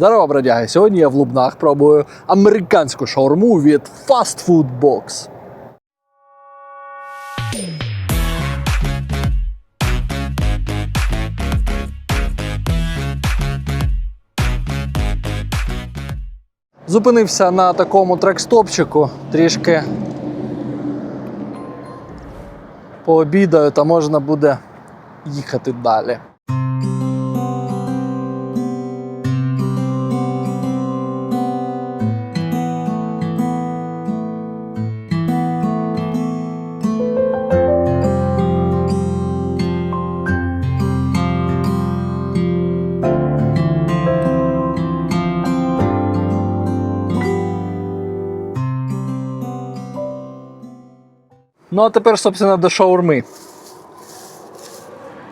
Здорово, бродяги! Сьогодні я в Лубнах пробую американську шаурму від Fast Food Box. Зупинився на такому трекстопчику, трішки пообідаю, та можна буде їхати далі. Ну а тепер, собственно, до шаурми.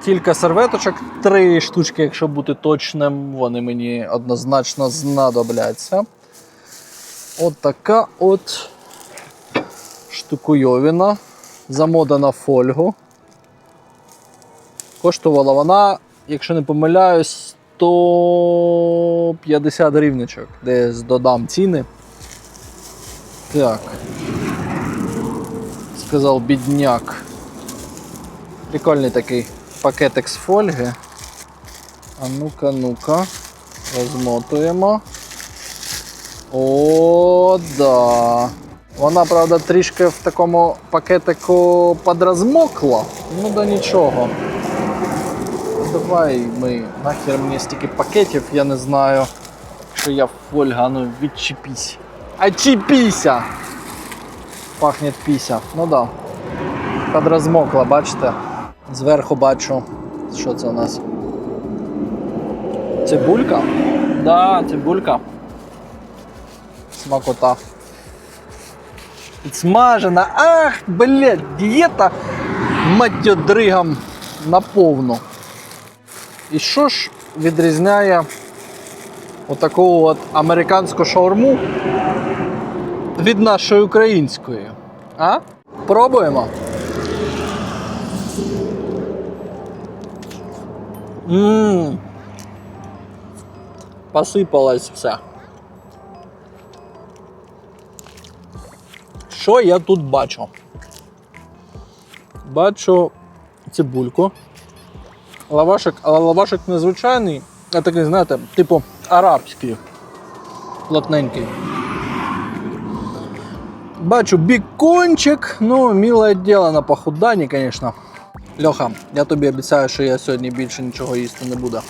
Кілька серветочок, три штучки, якщо бути точним, вони мені однозначно знадобляться. От така от штукуйовіна, замодана фольгу. Коштувала вона, якщо не помиляюсь, 150 гривничок. Десь додам ціни. Так. Сказав бідняк. Прикольний такий пакетик з фольги. А ну-ка, ну-ка. Розмотуємо. О, да. Вона, правда, трішки в такому пакетику подрозмокла. Ну да нічого. Давай ми нахер мені стільки пакетів, я не знаю. Якщо я фольга, ну відчепись. Очіпіся! Пахне піся. Ну да. Подрозмокла, бачите? Зверху бачу. Що це у нас? Цибулька? Да, цибулька. Смакота. Смажена. Ах, блядь, дієта маттю дригом наповну. І що ж відрізняє отаку от американську шаурму від нашої української? А? Пробуємо. Ммм. Посипалось все. Що я тут бачу? Бачу цибульку. Лавашик, але лавашик незвичайний, а такий, знаєте, типу арабський. Плотненький. Бачу бікончик, ну, милое дело на похуданні, звісно. Льоха, я тобі обіцяю, що я сьогодні більше нічого їсти не буду.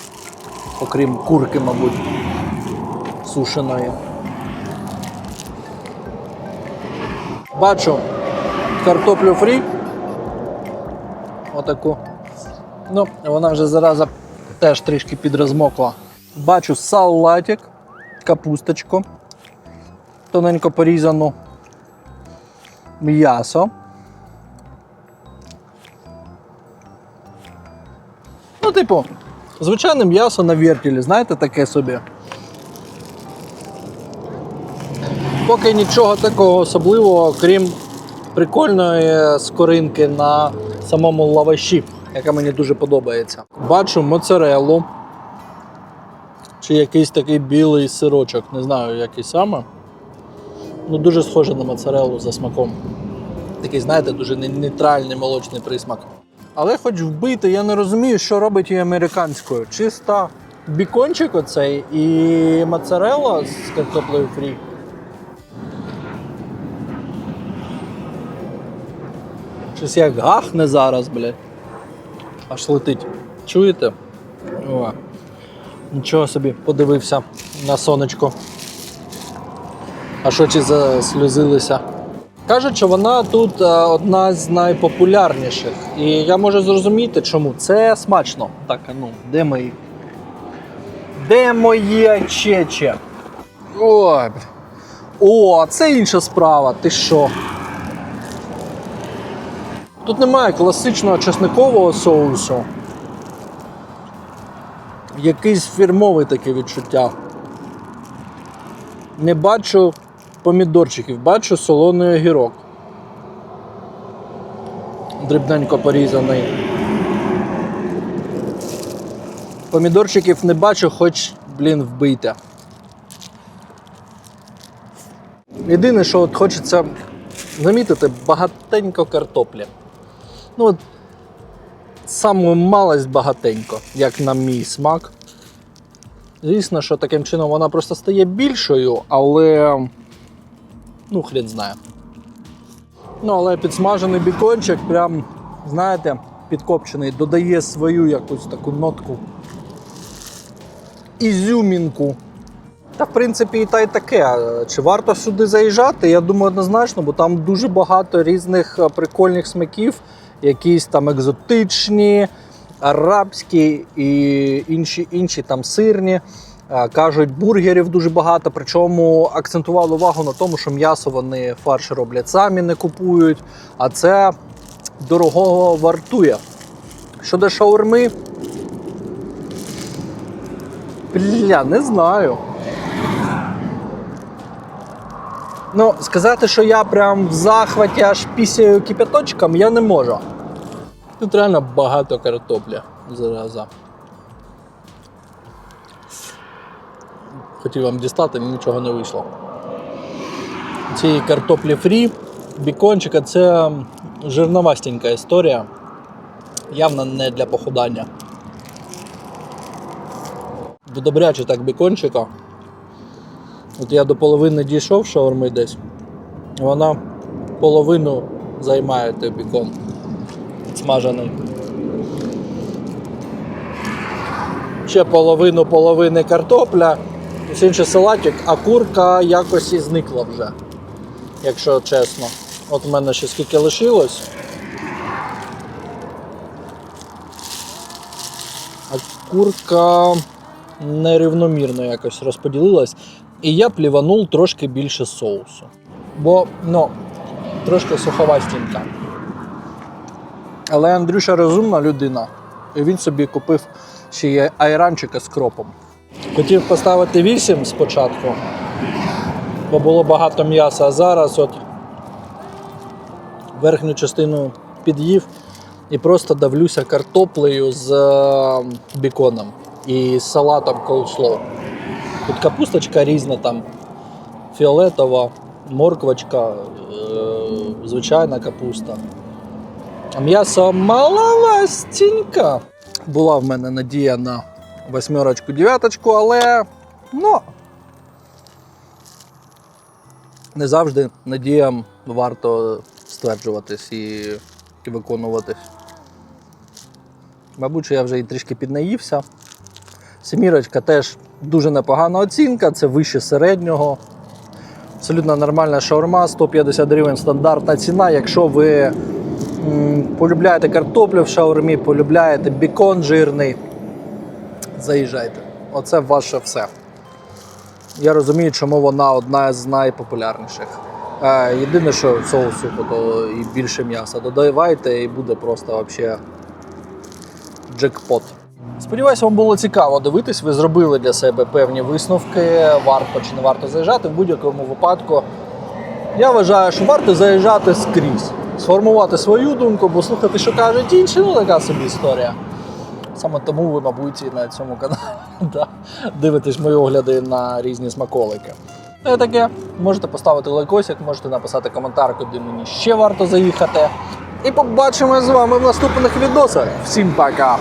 Окрім курки, мабуть, сушеної. Бачу картоплю фрі. Отаку. Ну, вона вже зараза теж трішки підрозмокла. Бачу салатик, капусточку, тоненько порізану м'ясо. Ну, типу, звичайне м'ясо на вертілі, знаєте, таке собі. Поки нічого такого особливого, крім прикольної скоринки на самому лаваші, яка мені дуже подобається. Бачу моцареллу. Чи якийсь такий білий сирочок, не знаю, який саме. Ну, дуже схоже на моцареллу за смаком. Такий, знаєте, дуже нейтральний молочний присмак. Але хоч вбити, я не розумію, що робить її американською. Чисто бікончик оцей і моцарелла з картоплею фрі. Щось як гахне зараз, блядь. Аж летить. Чуєте? О. Нічого собі, подивився на сонечко. Аж очі засльозилися. Кажуть, що вона тут е, одна з найпопулярніших. І я можу зрозуміти, чому. Це смачно. Так, а ну, де мої? Де моє чече? Бля. О, це інша справа. Ти що? Тут немає класичного чесникового соусу. Якийсь фірмовий таке відчуття. Не бачу помідорчиків, бачу солоний огірок. Дрібненько порізаний. Помідорчиків не бачу, хоч, блін, вбийте. Єдине, що от хочеться замітити, багатенько картоплі. Ну, от, саму малость багатенько, як на мій смак. Звісно, що таким чином вона просто стає більшою, але. Ну, хрен знає. Ну, але підсмажений бікончик, прям, знаєте, підкопчений, додає свою якусь таку нотку. Ізюмінку. Та, в принципі, і та й таке. Чи варто сюди заїжджати? Я думаю, однозначно, бо там дуже багато різних е, прикольних смаків, якісь там екзотичні, арабські і інші, інші там сирні. Е, Кажуть, бургерів дуже багато, причому акцентували увагу на тому, що м'ясо вони фарш роблять самі, не купують, а це дорогого вартує. Щодо шаурми, бля, не знаю. Ну, сказати, що я прям в захваті аж пісяю кипяточком, я не можу. Тут реально багато картопля зараза. Хотів вам дістати, але нічого не вийшло. Ці картоплі фрі, бікончика це жирновастенька історія. Явно не для похудання. Добряче так бікончика. От я до половини дійшов шаурми десь. Вона половину займає той бікон смажений. Ще половину половини картопля, все інше салатик, а курка якось і зникла вже, якщо чесно. От в мене ще скільки лишилось. А курка нерівномірно якось розподілилась. І я пліванув трошки більше соусу. Бо, ну, трошки суховастенька. Але Андрюша розумна людина, і він собі купив ще й айранчика з кропом. Хотів поставити 8 спочатку, бо було багато м'яса, а зараз от верхню частину під'їв і просто давлюся картоплею з е, біконом і з салатом коуслоу. Тут капусточка різна, там фіолетова, морквочка, е, звичайна капуста. М'ясо маловастенька. Була в мене надія на восьмерочку, дев'яточку, але ну, не завжди надіям варто стверджуватись і, і виконуватись. Мабуть, я вже і трішки піднаївся. Семірочка теж дуже непогана оцінка, це вище середнього. Абсолютно нормальна шаурма, 150 гривень стандартна ціна. Якщо ви м, полюбляєте картоплю в шаурмі, полюбляєте бікон жирний, заїжджайте. Оце ваше все. Я розумію, чому вона одна з найпопулярніших. Е, єдине, що соусу то і більше м'яса додавайте, і буде просто взагалі джекпот. Сподіваюся, вам було цікаво дивитись. Ви зробили для себе певні висновки, варто чи не варто заїжджати. В будь-якому випадку я вважаю, що варто заїжджати скрізь, сформувати свою думку, бо слухати, що кажуть інші, ну така собі історія. Саме тому ви, мабуть, на цьому каналі дивитесь мої огляди на різні смаколики. Це й таке, можете поставити лайкосик, можете написати коментар, куди мені ще варто заїхати. І побачимо з вами в наступних відосах. Всім пока!